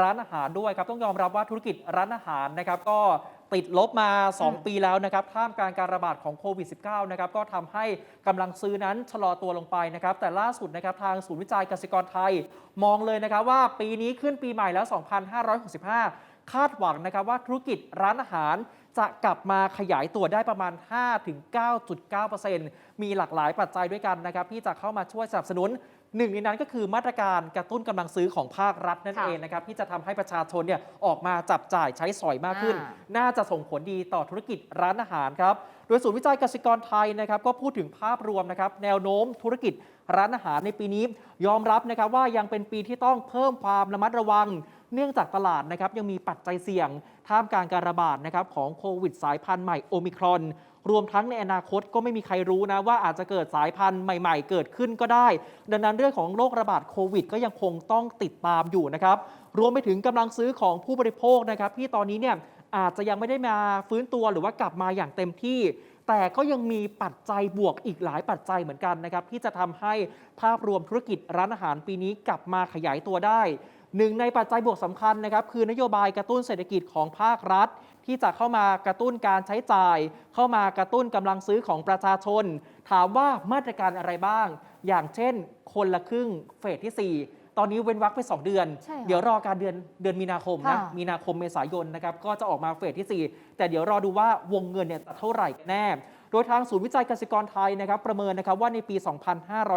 ร้านอาหารด้วยครับต้องยอมรับว่าธุรกิจร้านอาหารนะครับก็ติดลบมาอืม2ปีแล้วนะครับท่ามกลางการระบาดของโควิด -19 นะครับก็ทำให้กำลังซื้อนั้นชะลอตัวลงไปนะครับแต่ล่าสุดนะครับทางศูนย์วิจัยเกษตรกรไทย มองเลยนะครับว่าปีนี้ขึ้นปีใหม่แล้ว 2565 คาดหวังนะครับว่าธุรกิจร้านอาหารจะกลับมาขยายตัวได้ประมาณ 5-9.9%มีหลากหลายปัจจัยด้วยกันนะครับที่จะเข้ามาช่วยสนับสนุน หนึ่งในนั้นก็คือมาตรการกระตุ้นกำลังซื้อของภาครัฐนั่นค่ะเองนะครับที่จะทำให้ประชาชนเนี่ยออกมาจับจ่ายใช้สอยมากขึ้นอ่าน่าจะส่งผลดีต่อธุรกิจร้านอาหารครับโดยศูนย์วิจัยกสิกรไทยนะครับก็พูดถึงภาพรวมนะครับแนวโน้มธุรกิจร้านอาหารในปีนี้ ยอมรับนะครับว่ายังเป็นปีที่ต้องเพิ่มความระมัดระวัง เนื่องจากตลาดนะครับยังมีปัจจัยเสี่ยง ท่ามกลางการระบาดนะครับของโควิดสายพันธุ์ใหม่โอมิครอน รวมทั้งในอนาคตก็ไม่มีใครรู้นะว่าอาจจะเกิดสายพันธุ์ใหม่ ๆ เกิดขึ้นก็ได้ ดังนั้นเรื่องของโรคระบาดโควิด ก็ยังคงต้องติดตามอยู่นะครับรวมไปถึงกำลังซื้อของผู้บริโภคนะครับที่ตอนนี้เนี่ยอาจจะยังไม่ได้มาฟื้นตัวหรือว่ากลับมาอย่างเต็มที่ แต่ก็ยังมีปัจจัยบวกอีกหลายปัจจัยเหมือนกันนะครับที่จะทำให้ภาพรวมธุรกิจร้านอาหารปีนี้กลับมาขยายตัวได้ หนึ่งในปัจจัยบวกสำคัญนะครับคือนโยบายกระตุ้นเศรษฐกิจของภาครัฐ ที่จะเข้ามากระตุ้นการใช้จ่าย เข้ามากระตุ้นกำลังซื้อของประชาชน ถามว่ามาตรการอะไรบ้าง อย่างเช่น คนละครึ่งเฟสที่ 4ตอนนี้เว้นวรรคไป 2 เดือนใช่ค่ะเดี๋ยวรอการเดือนเดือนมีนาคมนะค่ะมีนาคมเมษายนนะครับ ก็จะออกมาเฟสที่ 4 แต่เดี๋ยวรอดูว่าวงเงินเนี่ยจะเท่าไหร่กันแน่ โดยทางศูนย์วิจัยเกษตรกรไทยนะครับ ประเมินนะครับว่าในปี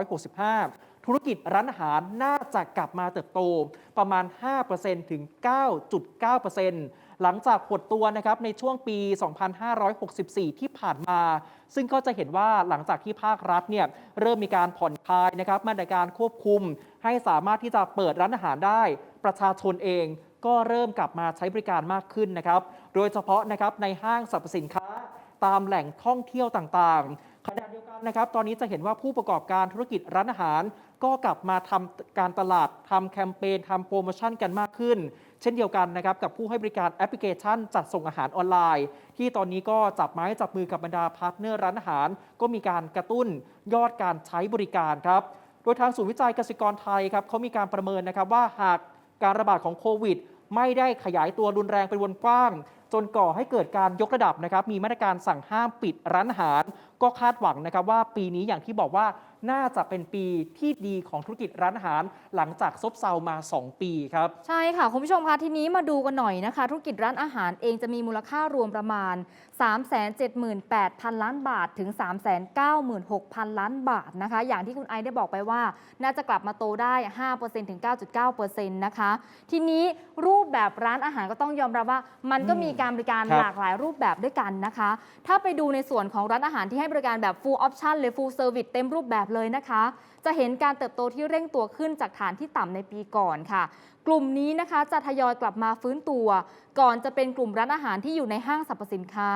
2565 ธุรกิจร้านอาหารน่าจะกลับมาเติบโตประมาณ 5%ถึง 9.9%หลังจากหดตัวนะครับในช่วงปี 2564 ที่ผ่านมา ซึ่งก็จะเห็นว่าหลังจากที่ภาครัฐเนี่ยเริ่มมีการผ่อนคลายนะครับมาตรการควบคุม ให้สามารถที่จะเปิดร้านอาหารได้ ประชาชนเองก็เริ่มกลับมาใช้บริการมากขึ้นนะครับ โดยเฉพาะนะครับในห้างสรรพสินค้าตามแหล่งท่องเที่ยวต่างๆขณะเดียวกันนะครับ ตอนนี้จะเห็นว่าผู้ประกอบการธุรกิจร้านอาหาร ก็กลับมาทำการตลาดทำแคมเปญทำโปรโมชั่นกันมากขึ้น เช่นเดียวกันนะครับกับผู้ให้บริการแอปพลิเคชันจัดส่งอาหารออนไลน์ ที่ตอนนี้ก็จับไม้จับมือกับบรรดาพาร์ทเนอร์ร้านอาหาร ก็มีการกระตุ้นยอดการใช้บริการครับ โดยทางศูนย์วิจัยเกษตรกรไทยครับเขามีการประเมินนะครับว่าหากการระบาดของโควิด ไม่ได้ขยายตัวรุนแรงเป็นวงกว้างจนก่อให้เกิดการยกระดับนะครับ มีมาตรการสั่งห้ามปิดร้านอาหาร ก็คาดหวังนะครับว่าปีนี้อย่างที่บอกว่าน่าจะเป็นปีที่ดีของธุรกิจร้านอาหาร หลังจากซบเซามา 2 ปีครับ ใช่ค่ะ คุณผู้ชมคะทีนี้มาดูกันหน่อยนะคะ ธุรกิจร้านอาหารเองจะมีมูลค่ารวมประมาณ 378,000 ล้านบาทถึง 396,000 ล้านบาทนะคะ อย่างที่คุณไอได้บอกไปว่า น่าจะกลับมาโตได้ 5%ถึง 9.9%นะคะ ทีนี้รูปแบบร้านอาหารก็ต้องยอมรับว่า มันก็มีการบริการรหลากหลายรูปแบบด้วยกันนะคะ ถ้าไปดูในส่วนของร้านอาหารที่ให้บริการแบบ full option เลย full service เต็มรูปแบบเลยนะคะ จะเห็นการเติบโตที่เร่งตัวขึ้นจากฐานที่ต่ำในปีก่อนค่ะ กลุ่มนี้นะคะจะทยอยกลับมาฟื้นตัว ก่อนจะเป็นกลุ่มร้านอาหารที่อยู่ในห้างสรรพสินค้า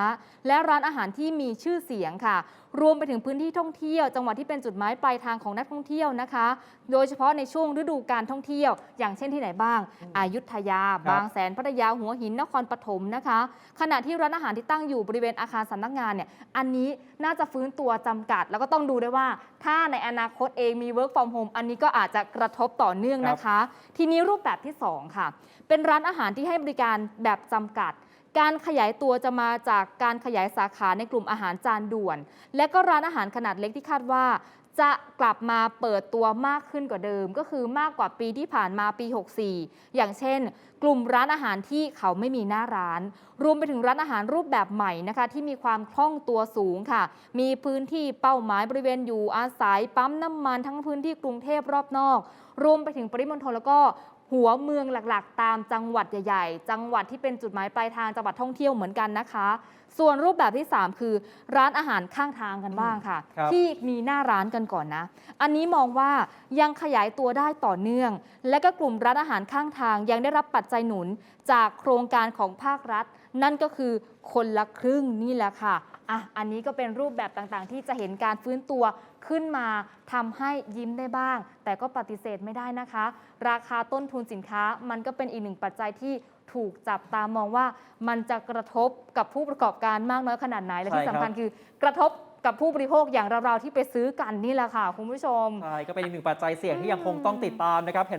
และร้านอาหารที่มีชื่อเสียงค่ะ รวมไปถึงพื้นที่ท่องเที่ยว จังหวัดที่เป็นจุดหมายปลายทางของนักท่องเที่ยวนะคะ โดยเฉพาะในช่วงฤดูการท่องเที่ยว อย่างเช่นที่ไหนบ้างอายุทยา บางแสนพัทยาหัวหินนครปฐมนะคะ ขณะที่ร้านอาหารที่ตั้งอยู่บริเวณอาคารสำนักงานเนี่ยอันนี้น่าจะฟื้นตัวจำกัด แล้วก็ต้องดูด้วยว่าถ้าในอนาคตเองมี work from home อันนี้ก็อาจจะกระทบต่อเนื่องนะคะ ทีนี้รูปแบบที่ 2 ค่ะ เป็นร้านอาหารที่ให้บริการแบบจำกัด การขยายตัวจะมาจากการขยายสาขาในกลุ่มอาหารจานด่วน และก็ร้านอาหารขนาดเล็กที่คาดว่า จะกลับมาเปิดตัวมากขึ้นกว่าเดิม ก็คือมากกว่าปีที่ผ่านมาปี 64 อย่างเช่น กลุ่มร้านอาหารที่เขาไม่มีหน้าร้าน รวมไปถึงร้านอาหารรูปแบบใหม่นะคะ ที่มีความคล่องตัวสูงค่ะ มีพื้นที่เป้าหมายบริเวณอยู่อาศัยปั๊มน้ำมันทั้งพื้นที่กรุงเทพรอบนอก รวมไปถึงปริมณฑลแล้วก็ หัวเมืองหลักๆ ตามจังหวัดใหญ่ๆ จังหวัดที่เป็นจุดหมายปลายทางจังหวัดท่องเที่ยวเหมือนกันนะคะ ส่วนรูปแบบที่ 3 คือร้านอาหารข้างทางกันบ้างค่ะครับที่มีหน้าร้านกันก่อนนะ อันนี้มองว่ายังขยายตัวได้ต่อเนื่อง และก็กลุ่มร้านอาหารข้างทางยังได้รับปัจจัยหนุนจากโครงการของภาครัฐ นั่นก็คือคนละครึ่งนี่แหละค่ะอะอันนี้ก็เป็นรูปแบบต่างๆ ที่จะเห็นการฟื้นตัวขึ้นมาทำให้ยิ้มได้บ้าง แต่ก็ปฏิเสธไม่ได้นะคะ ราคาต้นทุนสินค้ามันก็เป็นอีกหนึ่งปัจจัยที่ถูกจับตามองว่ามันจะกระทบกับผู้ประกอบการมากน้อยขนาดไหน และที่สำคัญคือกระทบกับผู้บริโภคอย่างเราๆที่ไปซื้อกันนี่แหละค่ะคุณผู้ชม ใช่ก็เป็นอีกหนึ่งปัจจัยเสี่ยงที่ยังคงต้องติดตามนะครับ